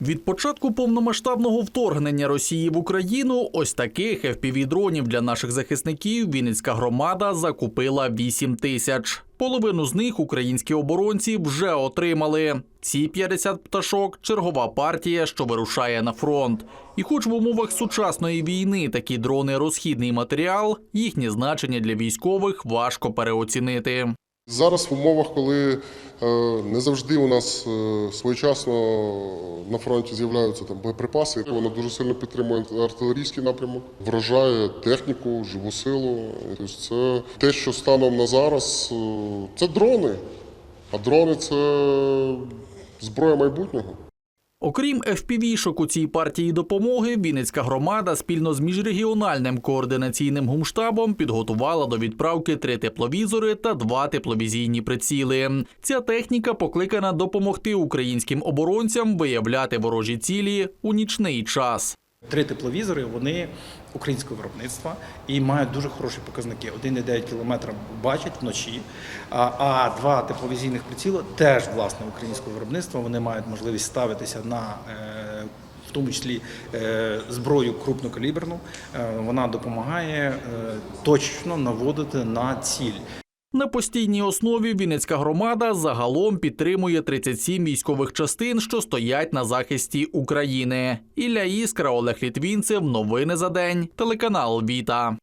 Від початку повномасштабного вторгнення Росії в Україну ось таких FPV-дронів для наших захисників Вінницька громада закупила 8 тисяч. Половину з них українські оборонці вже отримали. Ці 50 пташок чергова партія, що вирушає на фронт. І хоч в умовах сучасної війни такі дрони розхідний матеріал, їхнє значення для військових важко переоцінити. Зараз в умовах, коли е, не завжди у нас е, своєчасно на фронті з'являються там боєприпаси, вона дуже сильно підтримує артилерійський напрямок, вражає техніку, живу силу. Тобто це те, що станом на зараз, е, це дрони. А дрони це зброя майбутнього. Окрім FPV-шок у цій партії допомоги, Вінницька громада спільно з міжрегіональним координаційним гумштабом підготувала до відправки три тепловізори та два тепловізійні приціли. Ця техніка покликана допомогти українським оборонцям виявляти ворожі цілі у нічний час. Три тепловізори вони українського виробництва і мають дуже хороші показники. 1,9 км бачать вночі, а, два тепловізійних приціли теж власне українського виробництва. Вони мають можливість ставитися на е, в тому числі е, зброю крупнокаліберну. Е, вона допомагає точно наводити на ціль. На постійній основі Вінницька громада загалом підтримує 37 військових частин, що стоять на захисті України. Ілля Іскра, Олег Літвінцев. Новини за день. Телеканал Віта.